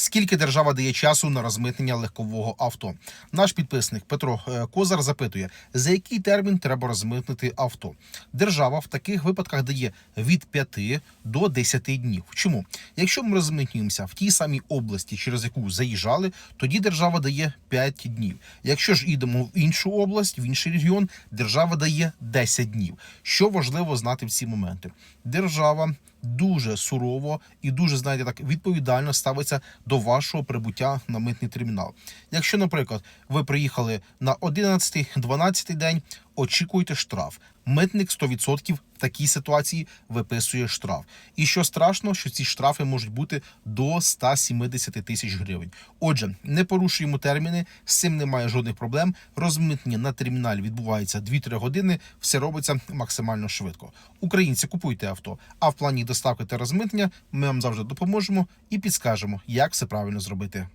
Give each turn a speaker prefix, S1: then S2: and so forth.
S1: Скільки держава дає часу на розмитнення легкового авто? Наш підписник Петро е, Козар запитує, за який термін треба розмитнити авто. Держава в таких випадках дає від 5 до 10 днів. Чому? Якщо ми розмитнюємося в тій самій області, через яку заїжджали, тоді держава дає 5 днів. Якщо ж йдемо в іншу область, в інший регіон, держава дає 10 днів. Що важливо знати в ці моменти? Держава дуже сурово і дуже знаєте так відповідально ставиться до вашого прибуття на митний термінал. Якщо, наприклад, ви приїхали на 11-12 день, очікуйте штраф. Митник 100% в такій ситуації виписує штраф. І що страшно, що ці штрафи можуть бути до 170 тисяч гривень. Отже, не порушуємо терміни, з цим немає жодних проблем. Розмитнення на терміналі відбувається 2-3 години. Все робиться максимально швидко. Українці купуйте авто. А в плані доставки та розмитнення ми вам завжди допоможемо і підскажемо, як все правильно зробити.